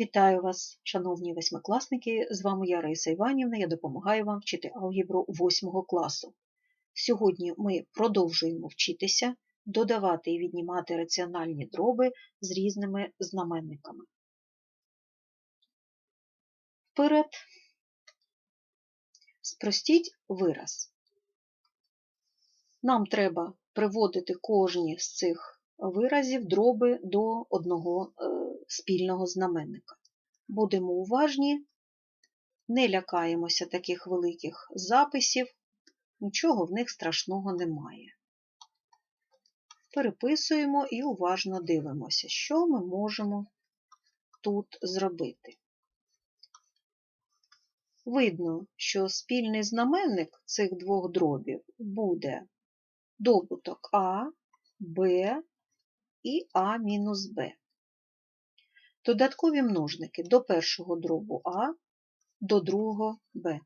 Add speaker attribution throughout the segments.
Speaker 1: Вітаю вас, шановні восьмикласники! З вами я Раїса Іванівна, я допомагаю вам вчити алгебру 8 класу. Сьогодні ми продовжуємо вчитися додавати і віднімати раціональні дроби з різними знаменниками. Вперед. Спростіть вираз. Нам треба приводити кожні з цих виразів дроби до одного е, спільного знаменника. Будемо уважні, не лякаємося таких великих записів, нічого в них страшного немає. Переписуємо і уважно дивимося, що ми можемо тут зробити. Видно, що спільний знаменник цих двох дробів буде добуток А, Б і А мінус Б. Додаткові множники до першого дробу А, до другого Б.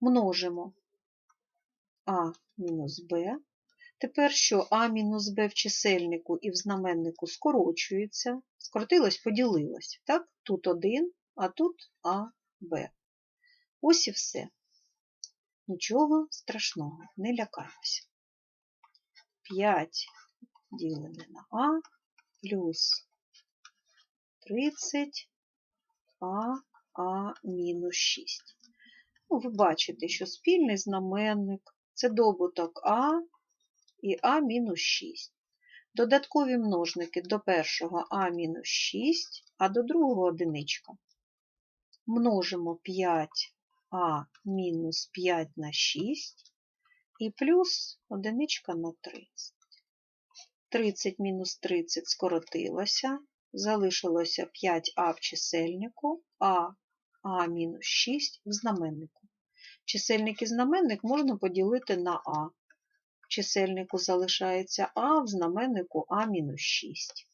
Speaker 1: Множимо А мінус Б. Тепер що А мінус Б в чисельнику і в знаменнику скорочується, скоротилось, поділилось. Так? Тут 1, а тут А, Б. Ось і все. Нічого страшного, не лякаємося. 5 ділене на А плюс 30 А, А мінус 6. Ну, Ви бачите, що спільний знаменник це добуток А і А мінус 6. Додаткові множники до першого А мінус 6, а до другого одиничка. Множимо 5А мінус 5 на 6 і плюс одиничка на 30. 30 мінус 30 скоротилося, залишилося 5а в чисельнику, а а мінус 6 в знаменнику. Чисельник і знаменник можна поділити на а. В чисельнику залишається а, в знаменнику а мінус 6.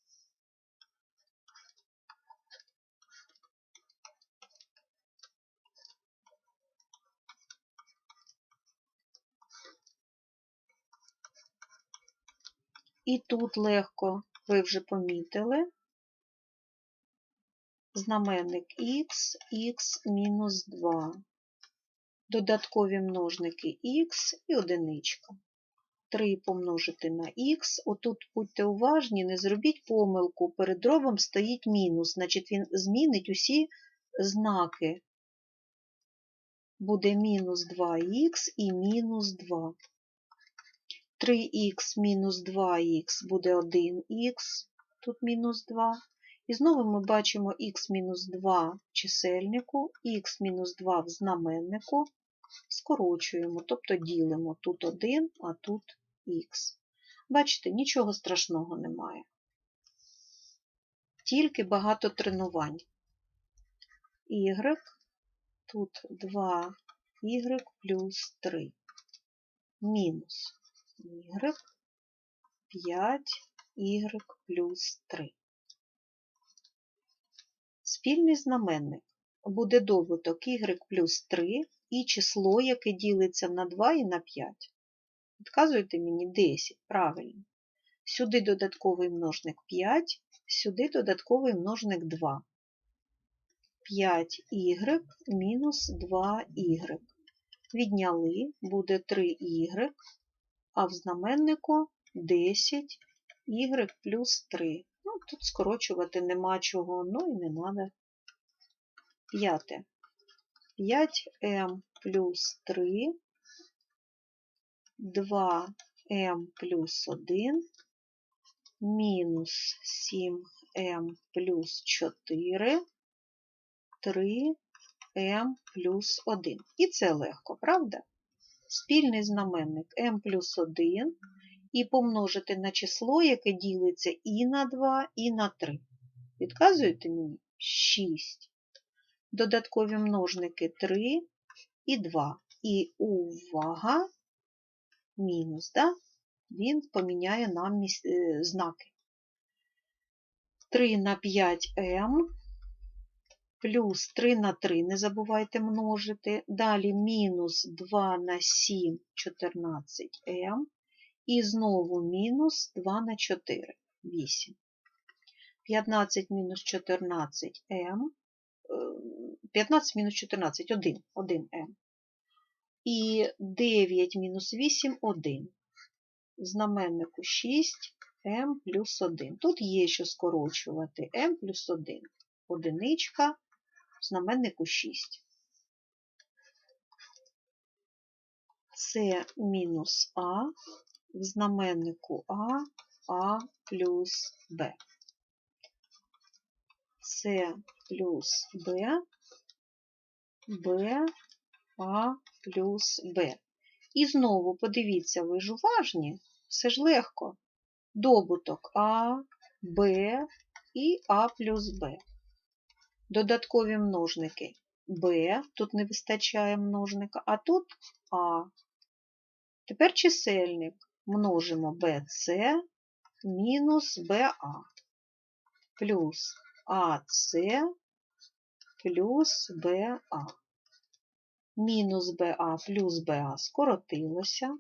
Speaker 1: І тут легко, ви вже помітили, знаменник х, х мінус 2, додаткові множники х і одиничка. 3 помножити на х, отут будьте уважні, не зробіть помилку, перед дробом стоїть мінус, значить він змінить усі знаки. Буде мінус 2х і мінус 2. 3х мінус 2х буде 1х, тут мінус 2. І знову ми бачимо х мінус 2 в чисельнику, х мінус 2 в знаменнику, скорочуємо, тобто ділимо тут 1, а тут х. Бачите, нічого страшного немає. Тільки багато тренувань. Y, тут 2y плюс 3. Мінус y 5y плюс 3. Спільний знаменник буде добуток y плюс 3 і число, яке ділиться на 2 і на 5. Відказуєте мені 10, правильно. Сюди додатковий множник 5, сюди додатковий множник 2. 5y мінус 2y. Відняли, буде 3y а в знаменнику 10 y плюс 3. Ну, Тут скорочувати нема чого, ну і не треба. П'яте. 5m плюс 3, 2m плюс 1, мінус 7m плюс 4, 3m плюс 1. І це легко, правда? Спільний знаменник m плюс 1 і помножити на число, яке ділиться і на 2, і на 3. Відказуєте мені 6. Додаткові множники 3 і 2. І увага, мінус, да? він поміняє нам е, знаки. 3 на 5m плюс 3 на 3, не забувайте множити. Далі мінус 2 на 7, 14m. І знову мінус 2 на 4, 8. 15 мінус 14 м. 15 мінус 14 1, 1 м. І 9 мінус 8 1. В знаменнику 6 м плюс 1. Тут є що скорочувати м плюс 1. Одиничка знаменнику 6. Це мінус А в знаменнику А, А плюс Б. С плюс Б, Б, А плюс Б. І знову подивіться, ви ж уважні, все ж легко. Добуток А, Б і А плюс Б. Додаткові множники Б, тут не вистачає множника, а тут А. Тепер чисельник множимо BC мінус BA плюс АС плюс БА. Мінус БА плюс БА скоротилося,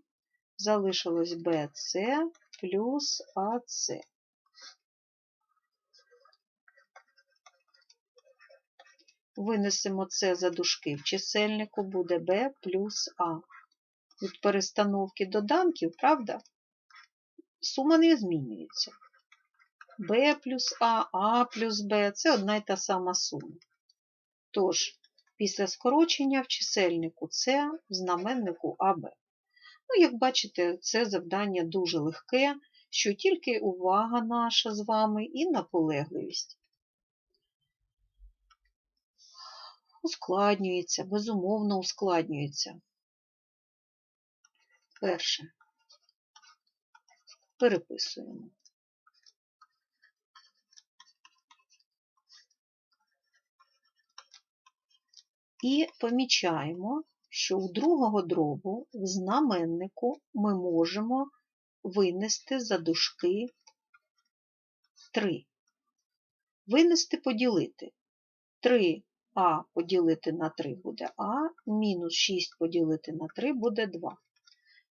Speaker 1: залишилось БЦ плюс АС. Винесемо це за дужки в чисельнику, буде b плюс А. Від перестановки доданків, правда, сума не змінюється. b плюс А, А плюс Б це одна й та сама сума. Тож, після скорочення в чисельнику С в знаменнику АБ. Ну, як бачите, це завдання дуже легке, що тільки увага наша з вами і наполегливість. Ускладнюється, безумовно ускладнюється. Перше. Переписуємо. І помічаємо, що у другого дробу в знаменнику ми можемо винести за дужки 3. Винести поділити. 3а поділити на 3 буде А, мінус 6 поділити на 3 буде 2.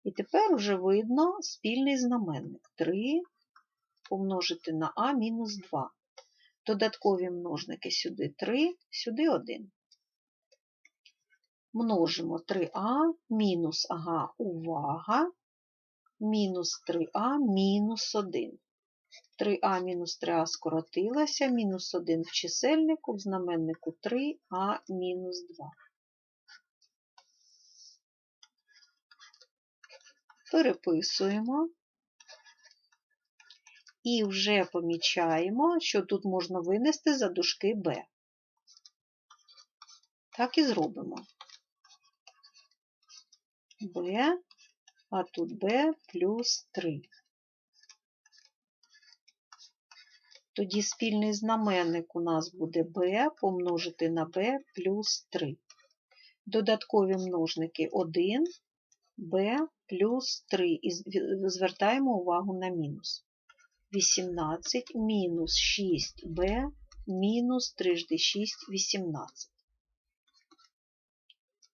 Speaker 1: І тепер вже видно спільний знаменник 3 помножити на А мінус 2. Додаткові множники сюди 3, сюди 1. Множимо 3а мінус ага, увага, мінус 3а мінус 1. 3а мінус 3а скоротилася, мінус 1 в чисельнику, в знаменнику 3а мінус 2. Переписуємо. І вже помічаємо, що тут можна винести за дужки b. Так і зробимо. b, а тут b плюс 3. Тоді спільний знаменник у нас буде b помножити на b плюс 3. Додаткові множники 1, b плюс 3. І звертаємо увагу на мінус. 18 мінус 6b мінус 3 6 18.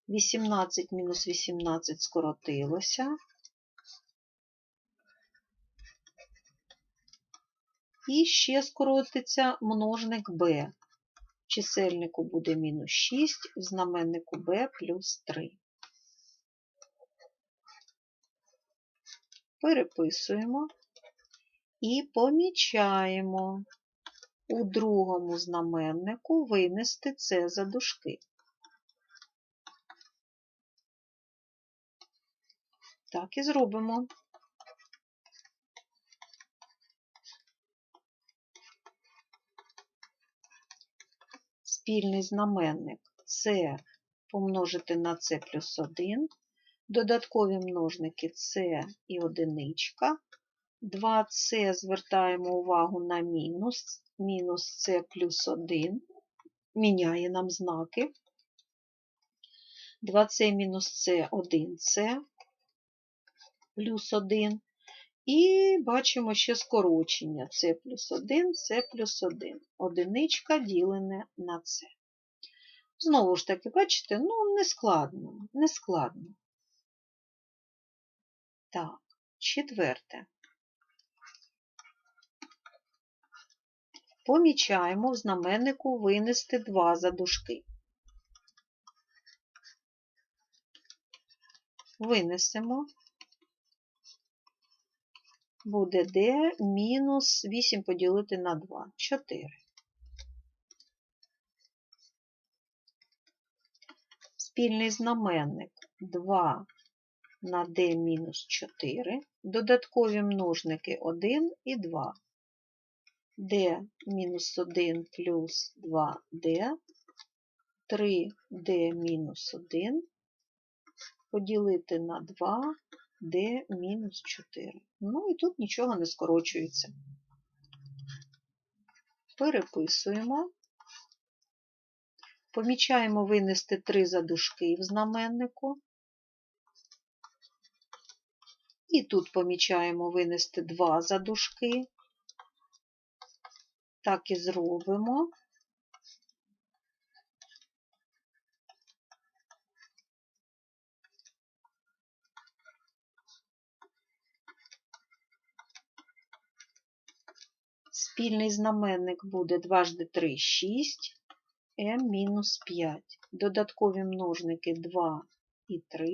Speaker 1: 18 мінус 18 скоротилося. І ще скоротиться множник b. Чисельнику буде мінус 6, в знаменнику b плюс 3. Переписуємо і помічаємо у другому знаменнику винести це за дужки. Так і зробимо. Спільний знаменник С помножити на С плюс 1, додаткові множники С і одиничка. 2С звертаємо увагу на мінус, мінус С плюс 1, міняє нам знаки. 2С мінус С 1С плюс 1. І бачимо ще скорочення С плюс 1, С плюс 1. Одиничка ділене на С. Знову ж таки, бачите, ну, не складно, не складно. Так, четверте. помічаємо в знаменнику винести 2 за дужки. Винесемо. Буде d мінус 8 поділити на 2. 4. Спільний знаменник 2 на d мінус 4. Додаткові множники 1 і 2. d мінус 1 плюс 2d. 3d мінус 1 поділити на 2 d мінус 4. Ну і тут нічого не скорочується. Переписуємо. Помічаємо винести 3 за дужки в знаменнику. І тут помічаємо винести 2 за дужки. Так і зробимо. Спільний знаменник буде 2 3 – 6, m мінус 5. Додаткові множники 2 і 3.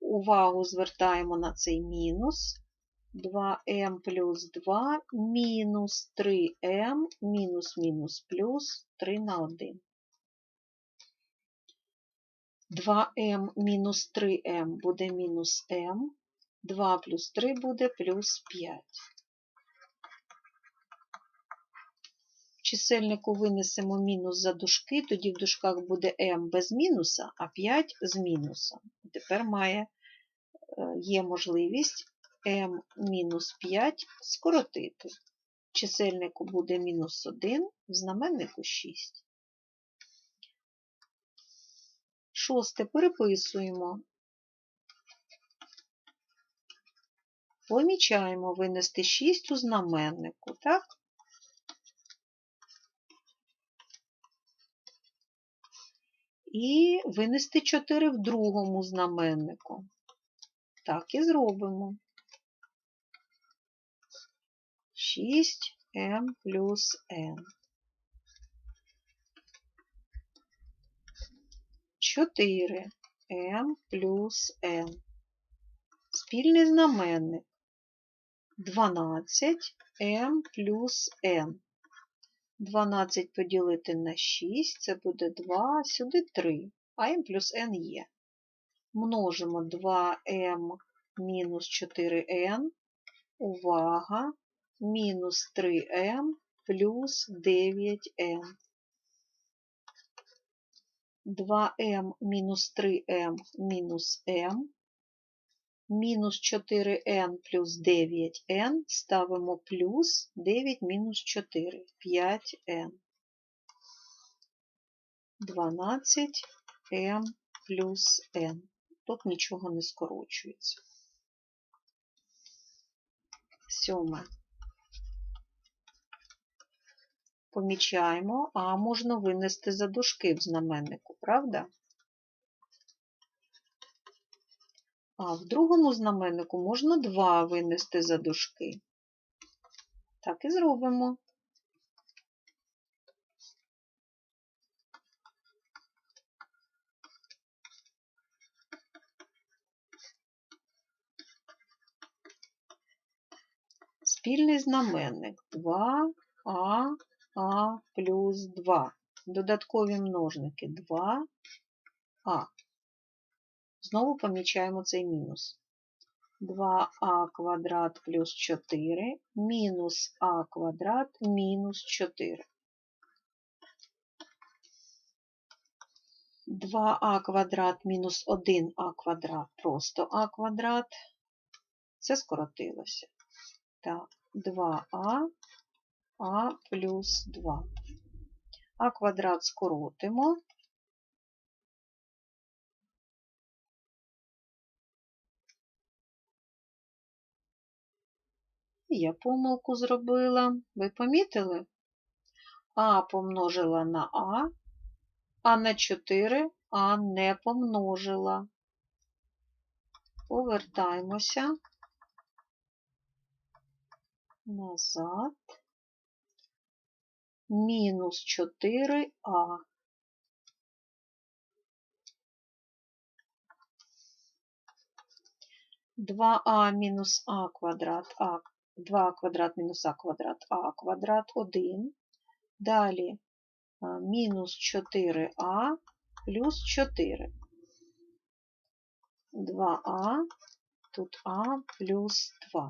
Speaker 1: Увагу звертаємо на цей мінус. 2m плюс 2 мінус 3m мінус мінус плюс 3 на 1. 2m мінус 3m буде мінус m. 2 плюс 3 буде плюс 5. Чисельнику винесемо мінус за дужки, тоді в дужках буде m без мінуса, а 5 з мінусом. Тепер має, є можливість m мінус 5 скоротити. Чисельнику буде мінус 1, в знаменнику 6. Шосте переписуємо. Помічаємо винести 6 у знаменнику, так? І винести 4 в другому знаменнику. Так і зробимо. 6m плюс n. 4m плюс n. Спільний знаменник 12m плюс n. 12 поділити на 6, це буде 2, сюди 3, а m плюс n є. Множимо 2m мінус 4n. Увага! Мінус 3m плюс 9m. 2m мінус 3m мінус m. Мінус 4n плюс 9n ставимо плюс 9 мінус 4, 5n. 12m плюс n. Тут нічого не скорочується. Сьоме. Помічаємо, а можна винести за дужки в знаменнику, правда? А в другому знаменнику можна 2 винести за дужки. Так і зробимо. Спільний знаменник 2а, а плюс 2. Додаткові множники 2а. Знову помічаємо цей мінус. 2а квадрат плюс 4 мінус а квадрат мінус 4. 2а квадрат мінус 1а квадрат просто а квадрат. Це скоротилося. Так, 2а, а плюс 2. А квадрат скоротимо. Я помилку зробила. Ви помітили? А помножила на А, а на 4 А не помножила. Повертаємося назад. мінус 4а. Два а мінус а квадрат, а 2 квадрат мінус а квадрат, а квадрат 1. Далі мінус 4а плюс 4. 2а, тут а плюс 2.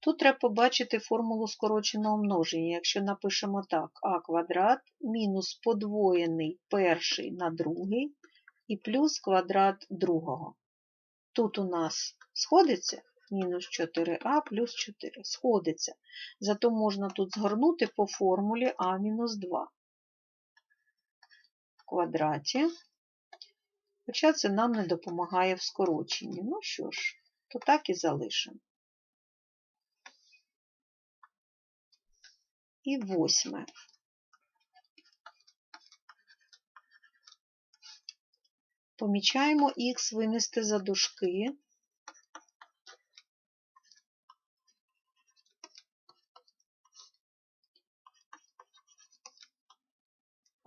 Speaker 1: Тут треба побачити формулу скороченого множення. Якщо напишемо так, а квадрат мінус подвоєний перший на другий і плюс квадрат другого. Тут у нас сходиться мінус 4а плюс 4. Сходиться. Зато можна тут згорнути по формулі а мінус 2 в квадраті. Хоча це нам не допомагає в скороченні. Ну що ж, то так і залишимо. І восьме. Помічаємо х винести за дужки.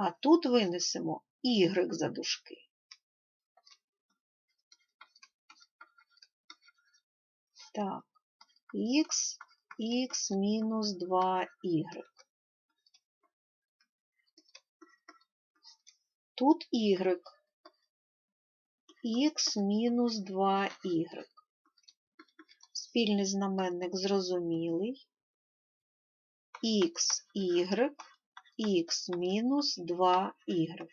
Speaker 1: А тут винесемо y за дужки. Так, х, х мінус 2y. Тут y. х мінус 2y. Спільний знаменник зрозумілий. х, y, х мінус 2y.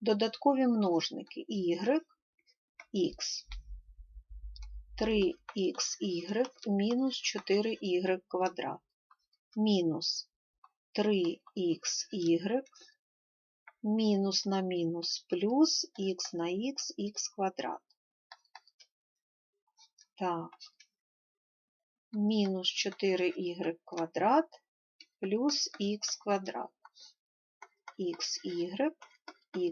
Speaker 1: Додаткові множники y, х. 3xy мінус 4y квадрат. Мінус 3xy мінус на мінус плюс х на х, х квадрат. Так, мінус 4y квадрат плюс х квадрат. Xy,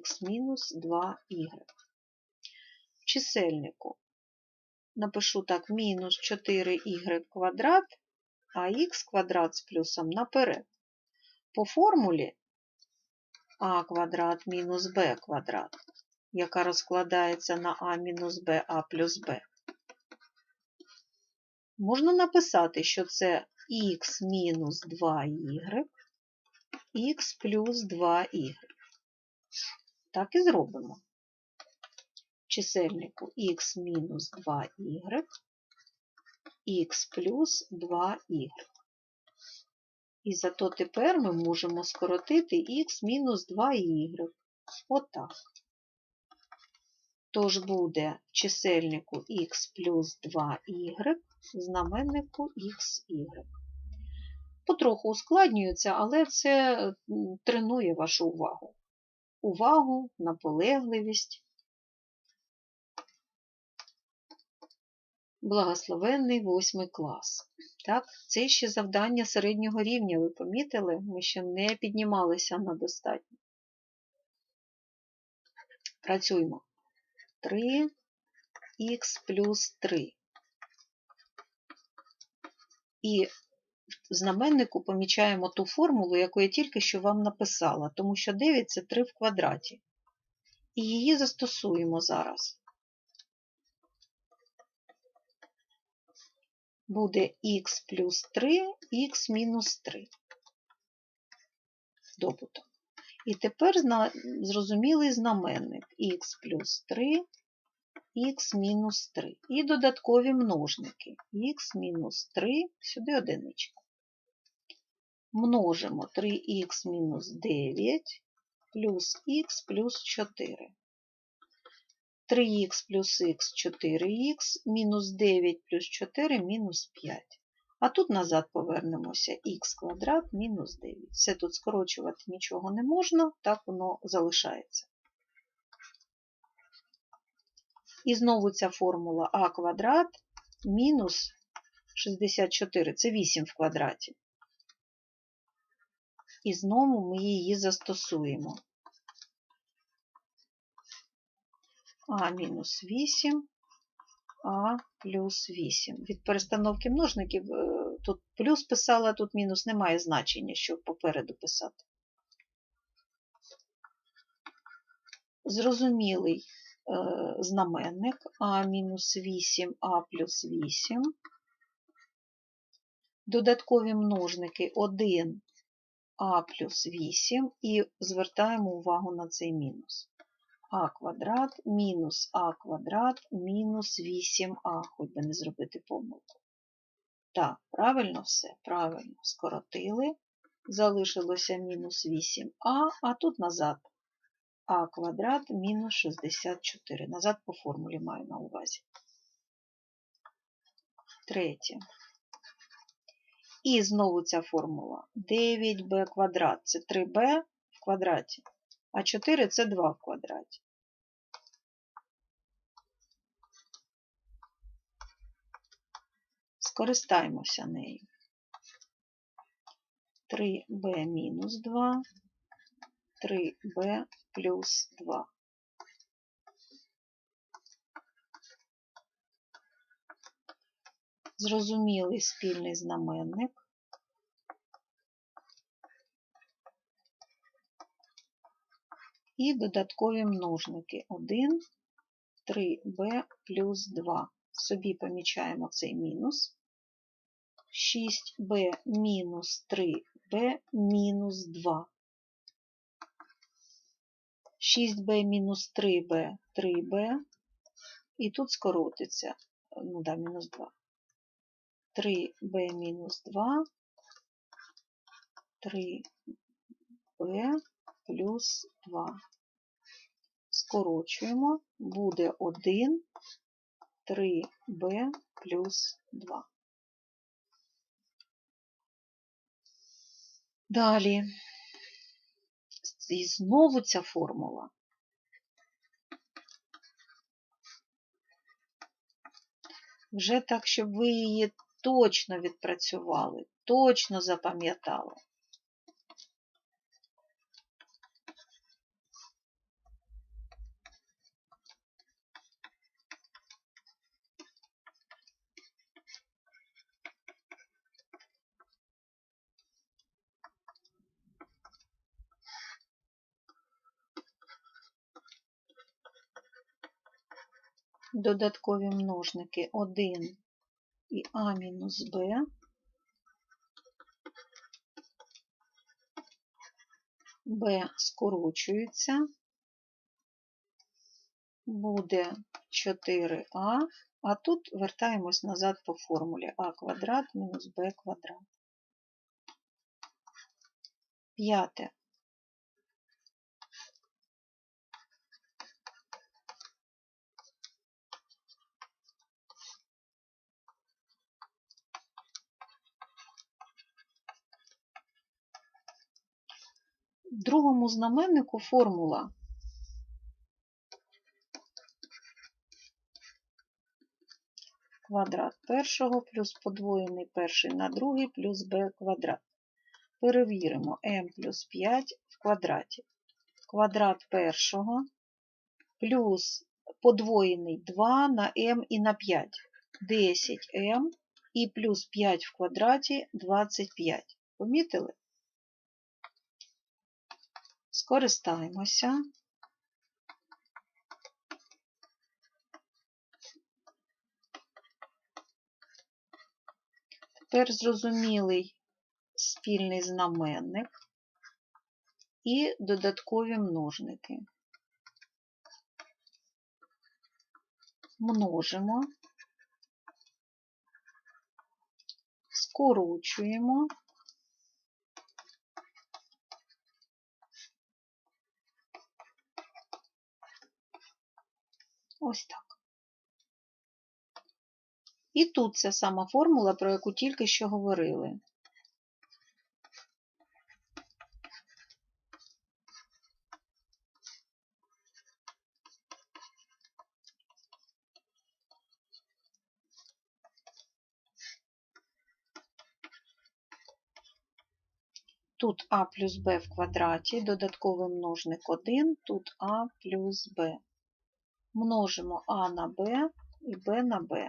Speaker 1: х мінус 2y. В чисельнику напишу так, мінус 4y квадрат, а х квадрат з плюсом наперед. По формулі а квадрат мінус b квадрат, яка розкладається на а мінус b, а плюс b. Можна написати, що це х мінус 2y, х плюс 2y. Так і зробимо. Чисельнику х мінус 2y, х плюс 2y. І зато тепер ми можемо скоротити х мінус 2y. Отак. Тож буде чисельнику х плюс 2y, знаменнику xy. Потроху ускладнюється, але це тренує вашу увагу. Увагу, наполегливість. Благословенний восьмий клас. Так, Це ще завдання середнього рівня, ви помітили? Ми ще не піднімалися на достатньо. Працюємо. 3х плюс 3. І знаменнику помічаємо ту формулу, яку я тільки що вам написала, тому що 9 це 3 в квадраті. І її застосуємо зараз. буде х плюс 3, х мінус 3. Добуток. І тепер зрозумілий знаменник х плюс 3, х мінус 3. І додаткові множники х мінус 3, сюди одиничка. Множимо 3х мінус 9 плюс х плюс 4. 3х плюс х 4х, мінус 9 плюс 4 мінус 5. А тут назад повернемося х квадрат мінус 9. Все тут скорочувати нічого не можна, так воно залишається. І знову ця формула а квадрат мінус 64, це 8 в квадраті. І знову ми її застосуємо. а мінус 8, А плюс 8. Від перестановки множників е, тут плюс писала, тут мінус немає значення, щоб попереду писати. Зрозумілий е, знаменник А мінус 8, А плюс 8. Додаткові множники 1 А плюс 8 і звертаємо увагу на цей мінус. А квадрат мінус А квадрат мінус 8А, хоч би не зробити помилку. Так, правильно все? Правильно. Скоротили. Залишилося мінус 8А, а тут назад. А квадрат мінус 64. Назад по формулі маю на увазі. Третє. І знову ця формула. 9b квадрат це 3b в квадраті, а 4 це 2 в квадраті. Скористаємося нею. 3b мінус 2, 3b плюс 2. Зрозумілий спільний знаменник. І додаткові множники 1, 3b плюс 2. Собі помічаємо цей мінус. 6b мінус 3b мінус 2. 6b мінус 3b 3b. І тут скоротиться, ну да, мінус 2. 3b мінус 2, 3b плюс 2. Скорочуємо, буде 1, 3b плюс 2. Далі. І знову ця формула. Вже так, щоб ви її точно відпрацювали, точно запам'ятали. Додаткові множники 1 і А мінус Б. Б скорочується, буде 4а, а тут вертаємось назад по формулі а квадрат мінус b квадрат. П'яте. Другому знаменнику формула квадрат першого плюс подвоєний перший на другий плюс b квадрат. Перевіримо m плюс 5 в квадраті. Квадрат першого плюс подвоєний 2 на m і на 5. 10m і плюс 5 в квадраті 25. Помітили? Скористаємося. Тепер зрозумілий спільний знаменник і додаткові множники. Множимо, скорочуємо. Ось так. І тут ця сама формула, про яку тільки що говорили. Тут а плюс b в квадраті, додатковий множник 1, тут а плюс b. Множимо а на b, і b на b.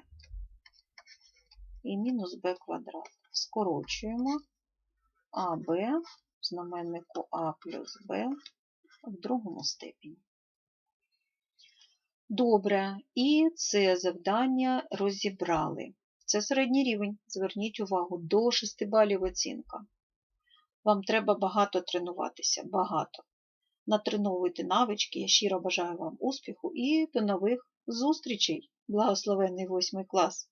Speaker 1: І мінус b квадрат. Скорочуємо АБ в знаменнику А плюс Б в другому степені. Добре, і це завдання розібрали. Це середній рівень. Зверніть увагу, до 6 балів оцінка. Вам треба багато тренуватися, багато. Натреновуйте навички, я щиро бажаю вам успіху і до нових зустрічей. Благословенний восьмий клас!